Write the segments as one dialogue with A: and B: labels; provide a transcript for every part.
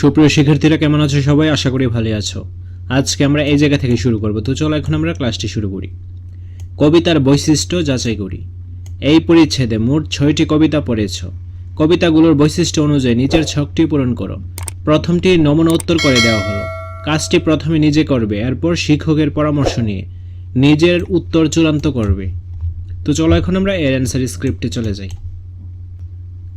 A: সুপ্রিয় শিক্ষার্থীরা, কেমন আছো সবাই? আশা করি ভালো আছো। আজকে আমরা এই জায়গা থেকে শুরু করব। তো চলো এখন আমরা ক্লাসটি শুরু করি। কবিতার বৈশিষ্ট্য যাচাই করি। এই পরিচ্ছেদে মোট ছয়টি কবিতা পড়েছ। কবিতাগুলোর বৈশিষ্ট্য অনুযায়ী নিচের ছকটি পূরণ করো। প্রথমটি নমুনা উত্তর করে দেওয়া হলো। কাজটি প্রথমে নিজে করবে, এরপর শিক্ষকের পরামর্শ নিয়ে নিজের উত্তর চূড়ান্ত করবে। তো চলো এখন আমরা এর অ্যান্সার স্ক্রিপ্টে চলে যাই।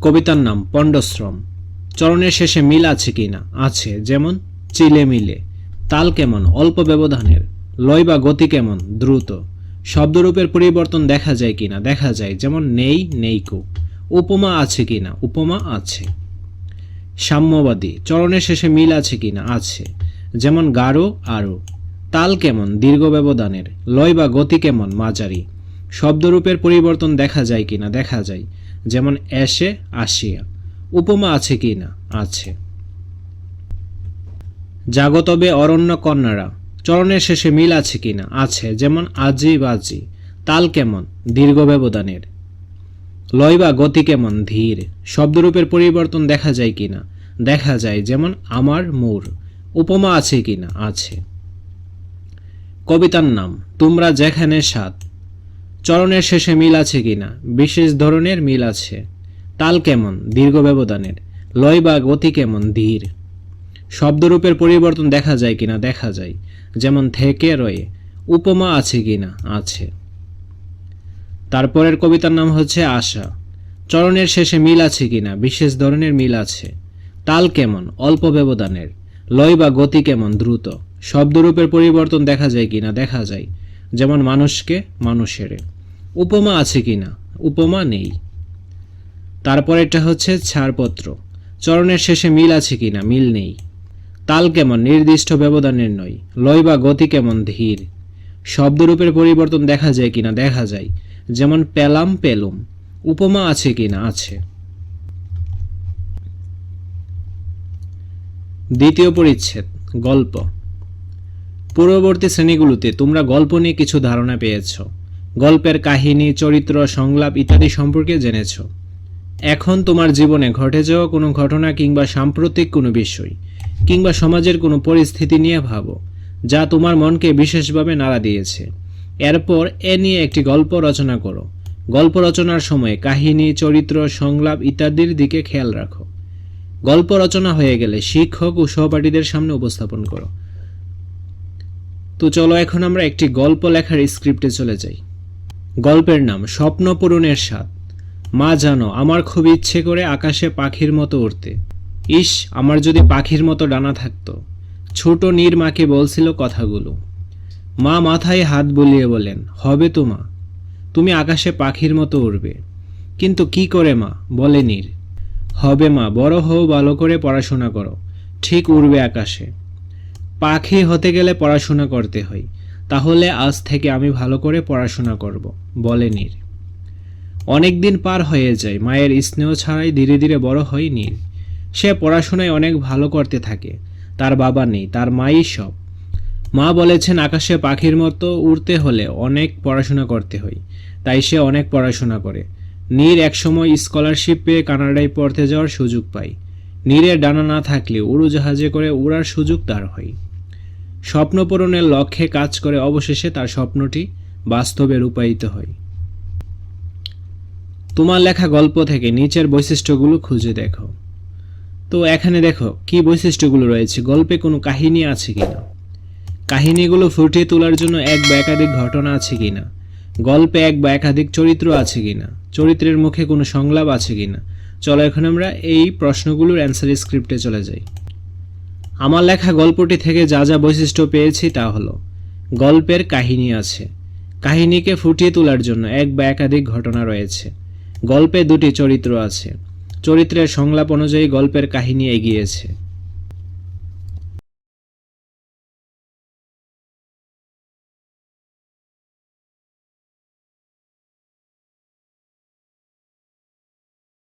A: কবিতার নাম, পণ্ডশ্রম। চরণের শেষে মিল আছে কি না আছে। যেমন, চিলে মিলে। তাল কেমন? অল্প ব্যবধানের। লয় বা গতি কেমন? দ্রুত। শব্দরূপের পরিবর্তন দেখা যায় কি না দেখা যায়। যেমন, নেই নেইকো উপমা আছে কিনা? উপমা আছে। সাম্যবাদী। চরণের শেষে মিল আছে কি না আছে। যেমন, গাঢ় আরও তাল কেমন? দীর্ঘ ব্যবধানের। লয় বা গতি কেমন? মাঝারি। শব্দরূপের পরিবর্তন দেখা যায় কি না দেখা যায়। যেমন, এসে, আসিয়া। উপমা আছে কি না? আছে। জাগতবে অরণ্য কন্যারা, চরণের শেষে মিল আছে কি না? আছে, যেমন আজি বাজি তাল কেমন? দীর্ঘ ব্যবধানের। লয় বা গতি কেমন? ধীর। শব্দরূপের পরিবর্তন দেখা যায় কি না? দেখা যায়, যেমন আমার মোর। উপমা আছে কি না? আছে। কবিতার নাম, তোমরা যেখানে সাত, চরণের শেষে মিল আছে কিনা বিশেষ ধরনের মিল আছে। তাল কেমন? দীর্ঘ ব্যবধানের। লয় বা গতি কেমন? ধীর। শব্দরূপের পরিবর্তন দেখা যায় কিনা? দেখা যায়। যেমন থেকে রয়ে। উপমা আছে কিনা? আছে। তারপরের কবিতার নাম হচ্ছে আশা। চরণের শেষে মিল আছে কিনা? বিশেষ ধরনের মিল আছে। তাল কেমন? অল্প ব্যবধানের। লয় বা গতি কেমন? দ্রুত। শব্দরূপের পরিবর্তন দেখা যায় কিনা? দেখা যায়। যেমন মানুষকে মানুষের। উপমা আছে কিনা? উপমা নেই। তারপরেরটা হচ্ছে ছাড়পত্র। চরণের শেষে মিল আছে কিনা? মিল নেই। তাল কেমন? নির্দিষ্ট ব্যবধানের নয়। লয় বা গতি কেমন? ধীর। শব্দরূপের পরিবর্তন দেখা যায় কিনা? দেখা যায়। যেমন পেলাম, পেলুম। উপমা আছে কিনা? আছে। দ্বিতীয় পরিচ্ছেদ, গল্প। পূর্ববর্তী শ্রেণীগুলোতে তোমরা গল্প নিয়ে কিছু ধারণা পেয়েছ। গল্পের কাহিনী, চরিত্র, সংলাপ ইত্যাদি সম্পর্কে জেনেছ। এখন তোমার জীবনে ঘটে যাওয়া কোনো ঘটনা কিংবা সাম্প্রতিক কোনো বিষয় কিংবা সমাজের কোনো পরিস্থিতি নিয়ে ভাবো, যা তোমার মনকে বিশেষভাবে নাড়া দিয়েছে। এরপর এ নিয়ে একটি গল্প রচনা করো। গল্প রচনার সময় কাহিনী, চরিত্র, সংলাপ ইত্যাদির দিকে খেয়াল রাখো। গল্প রচনা হয়ে গেলে শিক্ষক ও সহপাঠীদের সামনে উপস্থাপন করো। তো চলো এখন আমরা একটি গল্প লেখার স্ক্রিপ্টে চলে যাই। গল্পের নাম, স্বপ্ন পূরণের স্বাদ। মা জানো, আমার খুব ইচ্ছে করে আকাশে পাখির মতো উড়তে। ইস, আমার যদি পাখির মতো ডানা থাকতো। ছোট নীর মাকে বলছিল কথাগুলো। মা মাথায় হাত বুলিয়ে বলেন, হবে তো মা। তুমি আকাশে পাখির মতো উড়বে। কিন্তু কি করে মা? বলে নীর। হবে মা, বড় হও, ভালো করে পড়াশোনা করো। ঠিক উড়বে আকাশে। পাখি হতে গেলে পড়াশোনা করতে হয়। তাহলে আজ থেকে আমি ভালো করে পড়াশোনা করব, বলে নীর। অনেক দিন পার হয়ে যায়, মায়ের স্নেহ ছাড়াই ধীরে ধীরে বড় হয় নীর সে পড়াশোনায় অনেক ভালো করতে থাকে, তার বাবা নেই, তার মাই সব। মা বলেছেন, আকাশে পাখির মতো উড়তে হলে অনেক পড়াশোনা করতে হয়, তাই সে অনেক পড়াশোনা করে। নীর একসময় স্কলারশিপ পেয়ে কানাডায় পড়তে যাওয়ার সুযোগ পায়। নীরের ডানা না থাকলে উড়োজাহাজে করে উড়ার সুযোগ তার হয়। স্বপ্ন পূরণের লক্ষ্যে কাজ করে অবশেষে তার স্বপ্নটি বাস্তবে রূপায়িত হয়। তোমার লেখা গল্প থেকে নিচের বৈশিষ্ট্যগুলো খুঁজে দেখো। তো এখানে দেখো, কি বৈশিষ্ট্যগুলো রয়েছে? গল্পে কোনো কাহিনী আছে কিনা? কাহিনীগুলো ফুটিয়ে তোলার জন্য এক বা একাধিক ঘটনা আছে কিনা? গল্পে এক বা একাধিক চরিত্র আছে কিনা? চরিত্রের মুখে কোনো সংলাপ আছে কিনা? চলো এখন আমরা এই প্রশ্নগুলোর অ্যান্সার স্ক্রিপ্টে চলে যাই। আমার লেখা গল্পটি থেকে যা যা বৈশিষ্ট্য পেয়েছি তা হলো, গল্পের কাহিনী আছে। কাহিনীকে ফুটিয়ে তোলার জন্য এক বা একাধিক ঘটনা রয়েছে। গল্পে দুটি চরিত্র আছে। চরিত্রের সংলাপ অনুযায়ী গল্পের কাহিনী এগিয়েছে।